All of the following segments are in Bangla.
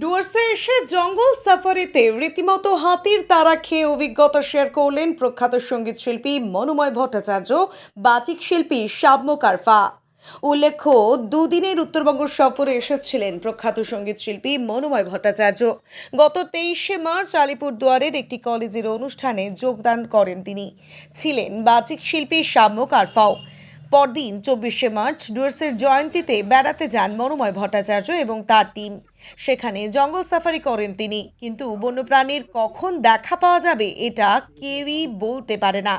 ডুয়ার্সে এসে জঙ্গল সাফারিতে রীতিমতো হাতির তারা খেয়ে অভিজ্ঞতা শেয়ার করলেন প্রখ্যাত সংগীত শিল্পী মনোময় ভট্টাচার্য, বাচিক শিল্পী শাব্য কারফা। উল্লেখ্য, দুদিনের উত্তরবঙ্গ সফরে এসেছিলেন প্রখ্যাত সংগীত শিল্পী মনোময় ভট্টাচার্য। গত তেইশে মার্চ আলিপুরদুয়ারের একটি কলেজের অনুষ্ঠানে যোগদান করেন তিনি। ছিলেন বাচিক শিল্পী শাম্য কারফাও। পরদিন চব্বিশে মার্চ ডুয়ার্সের জয়ন্তীতে বেড়াতে যান মনোময় ভট্টাচার্য এবং তার টিম। সেখানে জঙ্গল সাফারি করেন তিনি। কিন্তু বন্যপ্রাণীর কখন দেখা পাওয়া যাবে, এটা কেউই বলতে পারে না।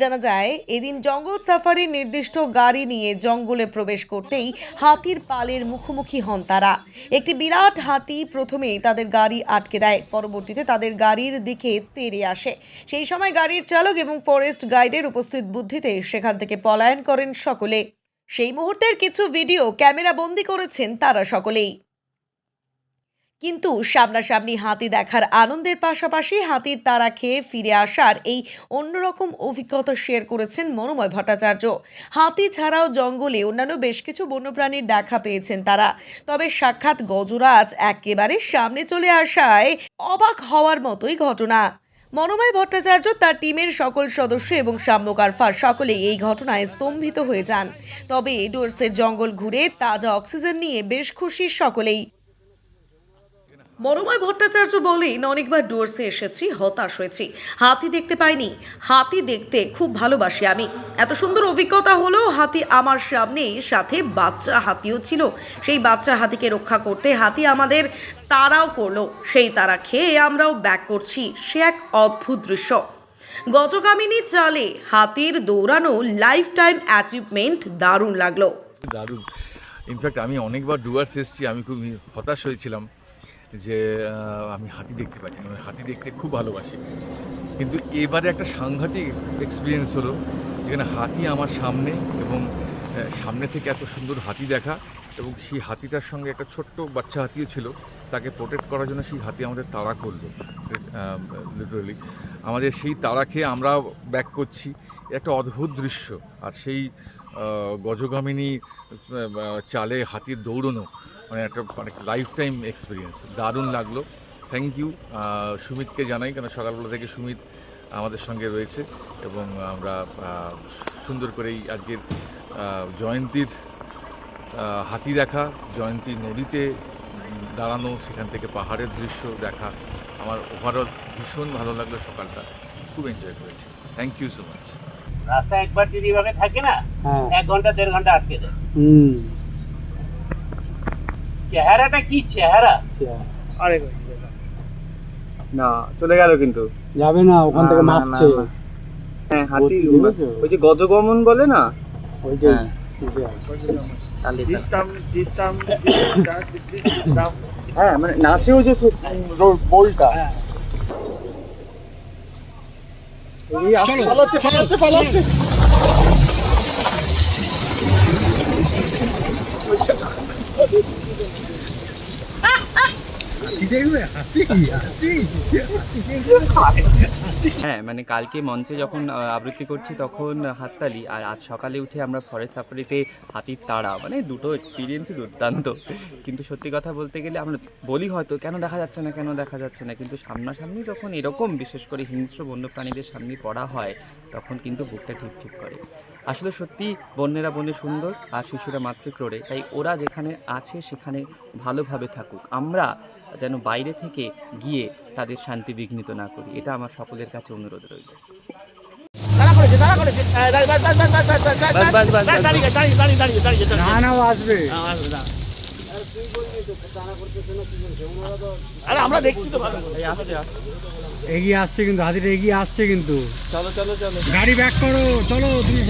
জানা যায়, এদিন জঙ্গল সাফারির নির্দিষ্ট গাড়ি নিয়ে জঙ্গলে প্রবেশ করতেই হাতির পালের মুখোমুখি হন তারা। একটি বিরাট হাতি প্রথমেই তাদের গাড়ি আটকে দেয়, পরবর্তীতে তাদের গাড়ির দিকে তেড়ে আসে। সেই সময় গাড়ির চালক এবং ফরেস্ট গাইডের উপস্থিত বুদ্ধিতে সেখান থেকে পলায়ন করেন সকলে। সেই মুহূর্তের কিছু ভিডিও ক্যামেরা বন্দি করেছেন তারা সকলেই। কিন্তু সামনাসামনি হাতি দেখার আনন্দের পাশাপাশি হাতির তারা খেয়ে ফিরে আসার এই অন্যরকম অভিজ্ঞতা শেয়ার করেছেন মনোময় ভট্টাচার্য। হাতি ছাড়াও জঙ্গলে অন্যান্য বেশ কিছু বন্যপ্রাণীর দেখা পেয়েছেন তারা। তবে সাক্ষাৎ গজরাজ একেবারে সামনে চলে আসায় অবাক হওয়ার মতোই ঘটনা। মনোময় ভট্টাচার্য তার টিমের সকল সদস্য এবং সাম্যকারফা সকলেই এই ঘটনায় স্তম্ভিত হয়ে যান। তবে ডোর্সের জঙ্গল ঘুরে তাজা অক্সিজেন নিয়ে বেশ খুশি সকলেই। মনোময় ভট্টাচার্য বলেন, অনেকবার ডুয়ার্সে এসেছি, হতাশ হয়েছি। হাতি দেখতে পাইনি। হাতি দেখতে খুব ভালোবাসি আমি। এত সুন্দর অভিজ্ঞতা হলো, হাতি আমার সামনে সাথে বাচ্চা হাতিও ছিল। সেই বাচ্চা হাতিকে রক্ষা করতে হাতি আমাদের তারাও করল। সেই তারা খেয়ে আমরাও ব্যাক করছি। সে এক অদ্ভুত দৃশ্য। গজকামিনী চালে হাতির দৌড়ানো লাইফ টাইম অ্যাচিভমেন্ট দারুণ লাগল। দারুণ। ইনফ্যাক্ট আমি অনেকবার ডুয়ার্স এসেছি, আমি খুব হতাশ হয়েছিলাম। যে আমি হাতি দেখতে পাচ্ছি না। হাতি দেখতে খুব ভালোবাসি। কিন্তু এবারে একটা সাংঘাতিক এক্সপিরিয়েন্স হলো, যেখানে হাতি আমার সামনে এবং সামনে থেকে এত সুন্দর হাতি দেখা এবং সেই হাতিটার সঙ্গে একটা ছোট্ট বাচ্চা হাতিও ছিল। তাকে প্রোটেক্ট করার জন্য সেই হাতি আমাদের তাড়া করল। লিটারালি আমাদের সেই তাড়া খেয়ে আমরা ব্যাক করছি। একটা অদ্ভুত দৃশ্য। আর সেই গজগামিনী চালে হাতির দৌড়নো মানে একটা মানে লাইফ টাইম এক্সপিরিয়েন্স দারুণ লাগল। থ্যাংক ইউ সুমিতকে জানাই, কেন সকালবেলা থেকে সুমিত আমাদের সঙ্গে রয়েছে এবং আমরা সুন্দর করেই আজকের জয়ন্তীর হাতি দেখা, জয়ন্তী নদীতে দাঁড়ানো সেখান থেকে পাহাড়ের দৃশ্য দেখা আমার ওভারঅল ভীষণ ভালো লাগল সকালটা। খুব এনজয় করেছি। থ্যাংক ইউ সো মাচ রাস্তা একবার যদি এভাবে থাকে না হ্যাঁ। এক ঘণ্টা দেড় ঘণ্টা আটকে দেয় চেহারাটা কি চেহারা? আচ্ছা। না। চলে গেল কিন্তু। যাবে না ওখান থেকে মাপছে। হ্যাঁ হাতি ওই যে গজগমন বলে না? ওইটাই হ্যাঁ। হ্যাঁ মানে নাচেও যে বোলটা পালাচ্ছে পালাচ্ছে পালাচ্ছে। হাতি দেখবে হাতি হাতি। হ্যাঁ মানে কালকে মঞ্চে যখন আবৃত্তি করছি তখন হাততালি আর আজ সকালে উঠে আমরা ফরেস্ট সাফারিতে হাতির তাড়া মানে দুটো এক্সপিরিয়েন্সই দুর্দান্ত। কিন্তু সত্যি কথা বলতে গেলে আমরা বলি হয়তো, কেন দেখা যাচ্ছে না, কেন দেখা যাচ্ছে না? কিন্তু সামনাসামনি যখন এরকম বিশেষ করে হিংস্র বন্যপ্রাণীদের সামনে পড়া হয়, তখন কিন্তু বুকটা ঠিক ঠিক করে। আসলে সত্যি বন্যেরা বনে সুন্দর আর শিশুরা মাতৃক্রোড়ে, তাই ওরা যেখানে আছে সেখানে ভালোভাবে থাকুক। আমরা যেন বাইরে থেকে গিয়ে তাদের শান্তি বিঘ্নিত না করি এটা আমার সকলের কাছে অনুরোধ রইল আমরা এগিয়ে আসছে কিন্তু হাজির এগিয়ে আসছে কিন্তু চলো চলো চলো গাড়ি ব্যাক করো চলো তুমি